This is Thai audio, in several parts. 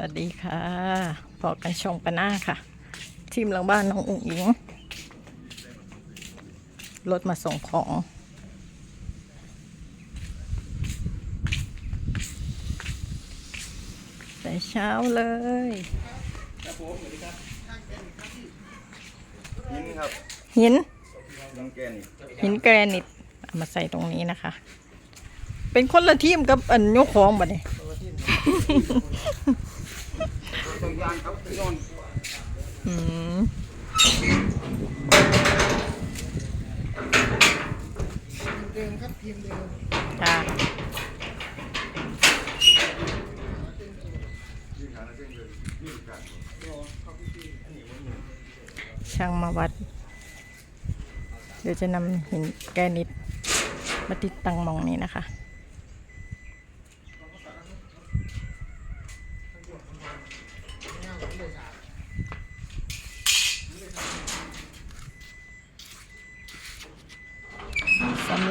วัสดีค่ะพอกันชงปะหน้าค่ะ ทีมหลังบ้านน้องอุ๋งอิงรถมาส่งของ แต่เช้าเลยนี่ครับหินน้องแกนี่หินแกรนิตเอามาใส่ตรงนี้นะคะ เป็นคนละทีมกับอันยกของบ่เนี่ ยต้องยานครับพี่นอนอืมเดิมครับทีมเดิมค่ะช่างมาวัด เดี๋ยวจะนำหินแกนิตมาติดตั้งมองนี้นะคะ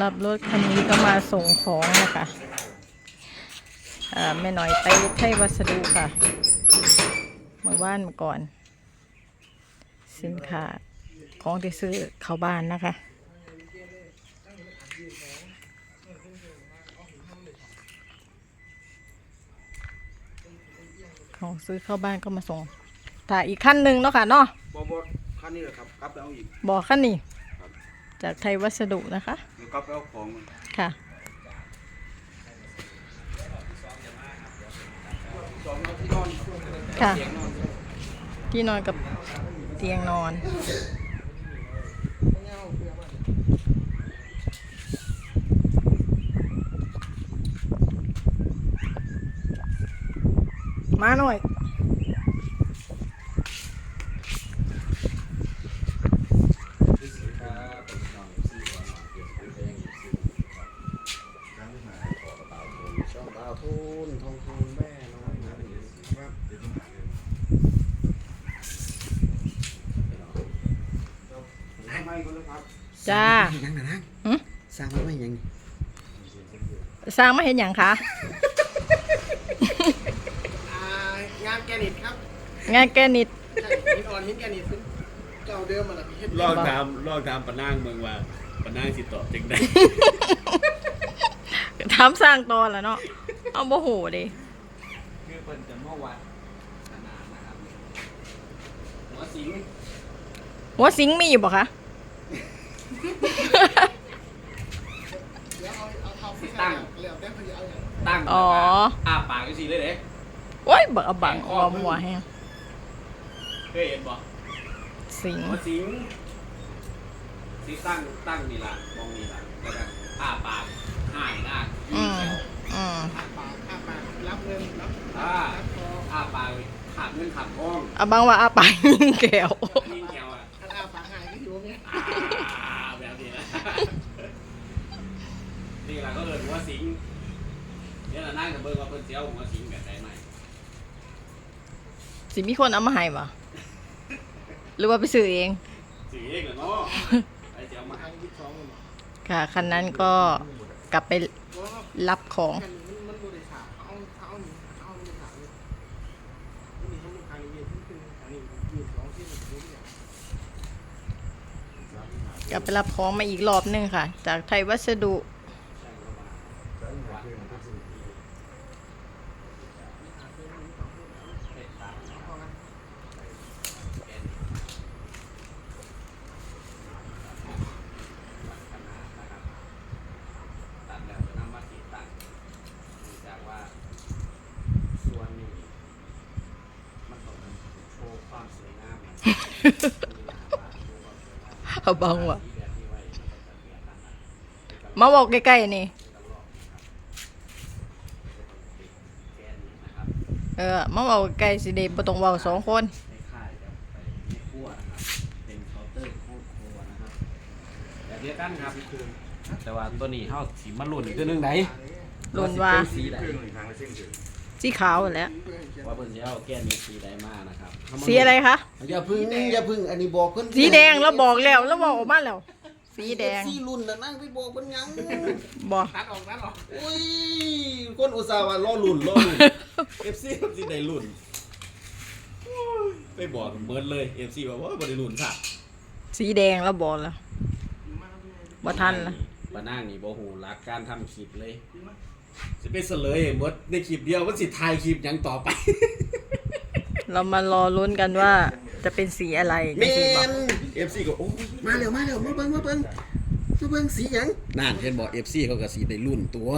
หรับรถคันนี้ก็มาส่งของนะคะอ่าแม่หน่อยไปไทยวัสดุค่ะเมื่อวานมาก่อน สินค้าของที่ซื้อเข้าบ้านนะคะของซื้อเข้าบ้านก็มาส่งถ่ายอีกขั้นหนึ่งเนาะค่ะเนาะบอบอคันนี้แหละครับกลับไปเอาอีกบอกขั้นนี้ จากไทยวัสดุนะคะเดี๋ยว กลับไปเอาของมันค่ะ สองเอาที่นอนค่ะ เตียงนอนที่นอนกับเตียงนอน มาหน่อย ช่องดาวทูนทองคูณแม่น้อยนะครับทำไมก็เลยครับจ้ายังนะนั่งหึสร้างมาไม่ยังนี่สร้างมาเห็นอย่างคะอ่างานแกนิตครับ งานแกนิดใช่หินอ่อนหินแกนิตเป็นเจ้าเดิมมันนะพี่เฮ็ดลองตามลองตามปะนางเมืองว่าปะนางสิตอบจังได้ทำสร้างตอนแล้วเนาะ เอาโมโหดิคือเพิ่นจะเมื่อวันขนาดนะครับหัวสิงหัวสิงมีอยู่ปะคะเดี๋ยวเอาเอาเท้าขึ้นตั้งเหลี่ยมได้พอดีเอาอย่างตั้งอ๋ออ้าปากจังซี่เลยเด้โอ้ยเบิกบังออมหัวแฮงเคยเห็นบ่สิงหัวสิงสิตั้งตั้งนี่ล่ะมองนี่ล่ะแล้วก็อ้าปากหายหน้าอืม อืมอ้าปากอ้าปากรับเงินรับอ่ารับคออ้าปากขาดเงินขาดทองเอาบังว่าอาปากยิงแก้วยิ่งแก้วอะถ้าอ้าปากหายก็อยู่เนี่ยอ่าแบบนี้นะนี่ล่ะก็เอิ้นหัวสิงเนี่ยล่ะนั่งกับเบิ่งว่าเพิ่นสิเอาหัวสิงแบบใดไหมสิมีคนเอามาให้ปะหรือว่าไปซื้อเองสิเองเหรอเนาะไอ้สิเอามาทางยี่สิบสองมันค่ะคันนั้นก็ กลับไปรับของกลับไปรับของมาอีกรอบหนึงค่ะ จากไทยวัสดุแล้วจะนำมาติดตั้งเนื่องจากว่าส่วนนี้มันต้องโชว์ความสวยงามนะ เอา บังว่ะสีแบบนี้ไว้มันก็จะเปลี่ยนนั่นน่ะ มาบอกใกล้ๆนี่แกนนี่นะครับเออ มาบอกใกล้สิเดบ่ต้องเว้าสองคนคล้ายๆกับไปในครัวนะครับเป็นเคาน์เตอร์โคตรครัวนะครับแบบเดียวกันครับ แต่ว่าตัวนี้เฮาสีมันรุ่นอีกตัวหนึงไหนรุ่นว่าเป็นสีใดเครื่องหนึ่งทางละเส้นเดียวสีขาวแหล้ว ว่าเพิ่นสิเอาแก้นนี้สีใดมานะครับสีอะไรคะอย่าพึ่งอย่าพึ่งอันนี้บอกเพิ่นสีแดงแล้วบอกแล้วแล้วบอกออกมาแล้ว สีแดงสีรุ่นน่ะนั่งไปบอกเพิ่นยังบอกตัดออกตัดออกโอ้ยคนอุตส่าห์ว่าล่อลุ่นล่อลุ่น FC สิได้ลุ่นไปบอกเบิร์ดเลย FC บอกว่าบริลุนค่ะสีแดงแล้วบอกแล้วบ่ทันละปานั่งนี่บ่หูรักการทำคลิปเลย สิไปเสลยหมดในคลิปเดียวมันสิถ่ายคลิปหยังต่อไป เรามารอลุ้นกันว่าจะเป็นสีอะไรแมจะสีบอกน FC ก็โอ้ยมาเร็วมาเร็วมาเบิ่งมาเบิ่งมาเบิ่งสีหยังนั่นเห็นบอก FC เขาก็สีได้รุ่นตัว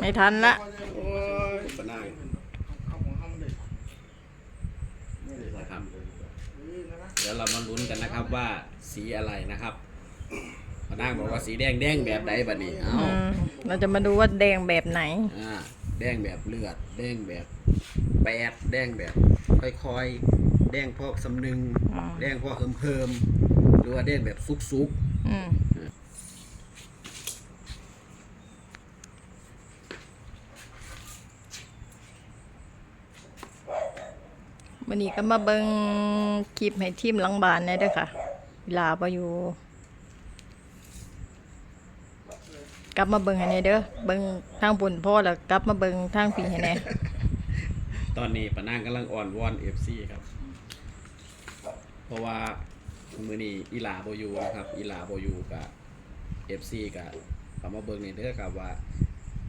ไม่ทันละ โอ้ยปานั่งเข้าของห้องเลยนะครับเออนะนะเดี๋ยวเรามาลุ้นกันนะครับว่าสีอะไรนะครับ ปานั่งบอกว่าสีแดงแดงแบบใดบัดนี้เอ้าอืมเราจะมาดูว่าแดงแบบไหน อ่าแดงแบบเลือด แดงแบบแปดแดงแบบค่อยๆ แดงพอกสำนึง อ่า แดงพอกเพิ่มๆหรือว่าแดงแบบซุกอืมวันนี้ก็มาเบิงคลิปให้ทีมหลังบานได้ด้วยค่ะเวลาพออยู่ กลับมาเบิงให้แหน่เด้อเบิงทางปุ่นพ่อแล้วกลับมาเบิงทางผีให้แหน่ๆตอนนี้ปานางกำลังอ่อนวอนเอฟซีครับ เพราะว่ามือนี้อีหลาโบอยูนะครับ อีหลาโบอยูกับเอฟซีกับเขามาเบิ่งในเด้อครับว่า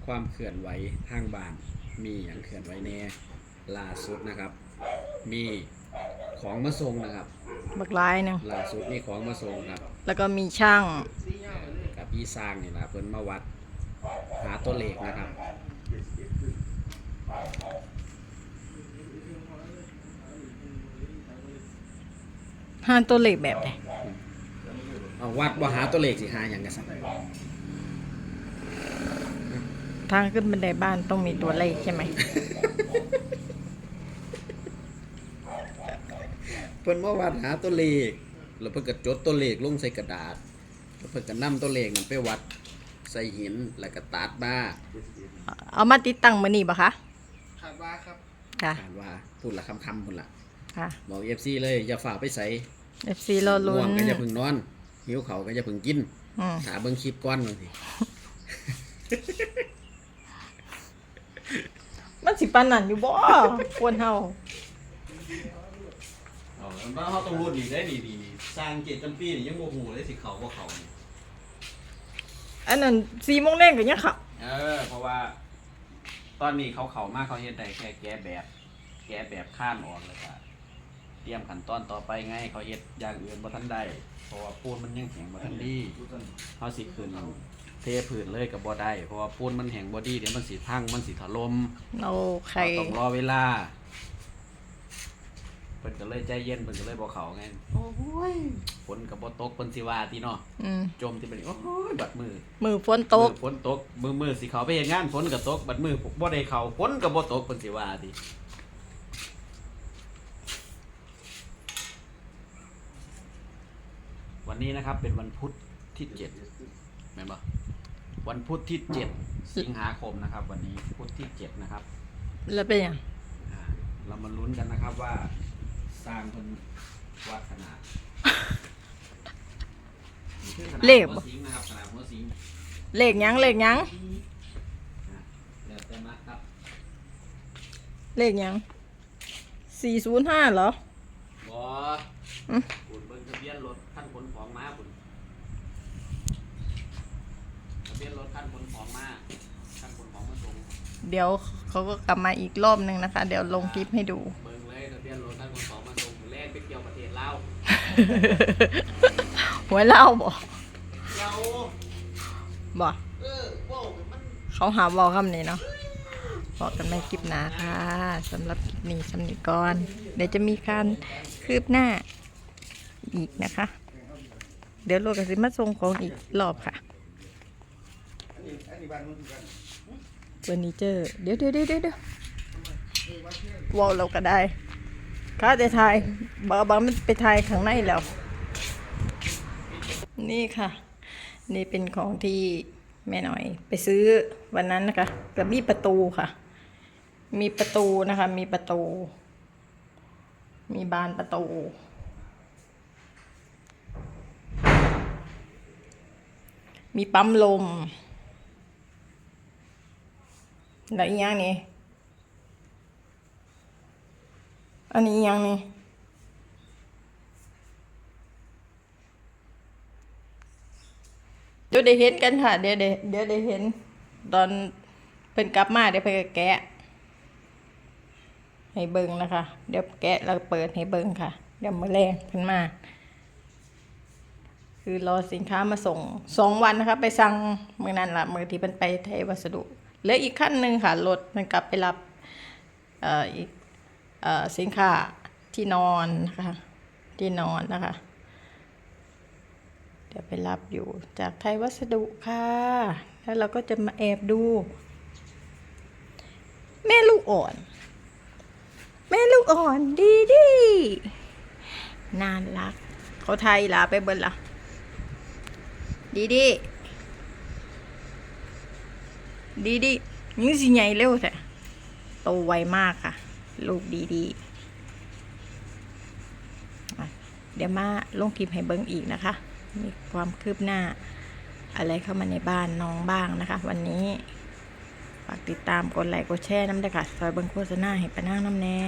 ความเคลื่อนไหวทางบ้าน มีอย่างเคลื่อนไหวแน่ล่าสุดนะครับ มีของมาส่งนะครับ บักลายหนึงล่าสุดมีของมาส่งครับ แล้วก็มีช่าง กับพี่สร้างนี่นะเพิ่นมาวัด หาตัวเลขนะครับห้าตัวเลขแบบไหนเอาวัดบ่หาตัวเลขสิหาอย่างกันสักทางขึ้นบันไดบ้านต้องมีตัวเลขใช่ไหม เพิ่นมาวัดหาตัวเลขแล้วเพิ่นก็จดตัวเลขลงใส่กระดาษแล้ว เพิ่นก็นำตัวเลขนั้นไปวัดใส่หินแล้วก็ตัดมาเอามาติดตั้งมือนี่ปะคะขาดว่าครับค่ะอ่านว่าพูดละคำคำๆพุ่นละค่ะ บอก FC เลยอย่าฝ่าไปใส่ FC รอลุ้ง่วนงก็อย่าเพึ่งนอน หิวเขาวก็อย่าเพึ่งกินอืมหาเบิ่งคลิปก่อนบางทีมันสิปานนั่นอยู่บ่ ควรเฮาอ๋อแล้วเฮาต้องรู้ดีได้ดีดีสร้างเจตจำปีนี่ยังบ่ฮู้เลยสิเขาบ่เขา อันนั้น4โมงแดงก็ยังขับเออ เพราะว่า ตอนนี้เขาเขามากเขาเฮ็ดได้แค่แก้แบบ แก้แบบข้านออกเลยก็เตรียมขั้นตอนต่อไปไงเขาเฮ็ดอย่างอื่นบ่ทันได้เพราะว่าปูนมันยังแข็งบ่ทันดีเฮาสิขึ้นเทพื้นเลยก็บ่ได้เพราะว่าปูนมันแห้งบ่ดีเดี๋ยวมันสิพังมันสิถล่มเอาไข่เราต้องรอเวลาเพิ่นก็เลยใจเย็นเพิ่นก็เลยบ่เข้าไงโอ้ยฝนก็บ่ตกเพิ่นสิว่าติเนาะอืมจมที่เป็นโอ้ยบัดมือมือฝนตก มือฝนตกมือมือสิเขาไปเฮ็ดงานฝนก็ตกบัดมือบ่ได้เข้าฝนก็บ่ตกเพิ่นสิว่าติวันนี้นะครับเป็นวันพุธที่เจ็ดแม่นบ่วันพุธที่เจ็ดสิงหาคมนะครับ วันนี้พุธที่เจ็ดนะครับ แล้วเป็นหยัง อ่าเรามาลุ้นกันนะครับว่า สร้างคนวัดขนาดนี่คือขนาดเลขหับ่วสิงนะครับขนาดหัวสิงเลขหยังเลขหยังอะแล้วแต่มาครับเลขหยัง405เหรอ บออืม คุณเบิ่งทะเบียนรถขั้นขนของมาคุณทะเบียนรถขั้นขนของมาขั้นขนของมาส่ง เดี๋ยวเขาก็กลับมาอีกรอบหนึงนะคะ เดี๋ยวลงคลิปให้ดู หวยเล่าบ่บ่เออว้าวมันเขาหาบอกคำนี้เนาะบอกกันไม่คลิปหนาค่ะสำหรับคลิปนี้สำนิกรเดี๋ยวจะมีการคืบหน้าอีกนะคะ เดี๋ยวโลกสิมาส่งของอีกรอบค่ะอันนี้อันนี้บ้านมันคือกันเฟอร์นิเจอร์เดี๋ยวเดี๋ยวเดี๋ยวเดี๋ยววอลเราก็ได้ ข้าจะถ่ายบาบามันไปถ่ายข้างในแล้ว นี่ค่ะ นี่เป็นของที่แม่หน่อย ไปซื้อวันนั้นนะคะกับมีประตูค่ะ มีประตูนะคะ มีประตู มีบานประตูมีปั๊มลม แล้วอีกอย่างนี่ อันนี้ยังนี่เดี๋ยวได้เห็นกันค่ะ เดี๋ยวได้เดี๋ยวได้เห็น ตอนเพิ่นกลับมาเดี๋ยวเพิ่นแกะ ให้เบิ่งนะคะ เดี๋ยวแกะแล้วเปิดให้เบิ่งค่ะ เดี๋ยวมาแรงเพิ่นมา คือรอสินค้ามาส่งสองวันนะคะ ไปสั่งเมือนั่นละเมื่อที่เพิ่นไปไทยวัสดุแลืออีกขั้นหนึ่งค่ะรถมันกลับไปรับอ่ออีก สินค้าที่นอนนะคะที่นอนนะคะ เดี๋ยวไปรับอยู่จากไทยวัสดุค่ะ แล้วเราก็จะมาแอบดู แม่ลูกอ่อน แม่ลูกอ่อนดีดีน่ารัก เขาไทยลาไปเบิดละดีดีดีดียิ่สิใหญ่เร็วแท้โตไวมากค่ะ ลูกดีดีอะเดี๋ยวมาลงคลิปให้เบิ้งอีกนะคะ มีความคืบหน้าอะไรเข้ามาในบ้านน้องบ้างนะคะ วันนี้ฝากติดตามกดไลค์กดแชร์น้ำเด้ค่ะซอยเบิ้งโฆษณาให้ไปนั่งน้ำแน่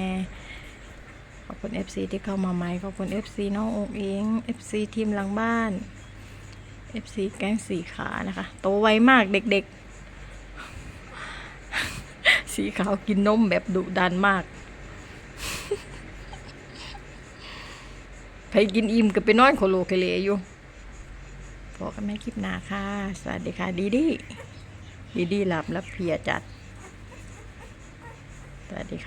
ขอบคุณ FC ที่เข้ามาใหม่ขอบคุณ FC น้ององอิง FC ทีมหลังบ้าน FC แก๊งสีขานะคะ โตไวมากเด็กๆ สีขาวกินนมแบบดุดันมาก ใครกินอิ่มก็ไปนอนโคโลเคเลอยู่พอกันไม่คลิปหน้าค่ะ สวัสดีค่ะดีดีดีดีหลับแล้วเพียจัด สวัสดีค่ะ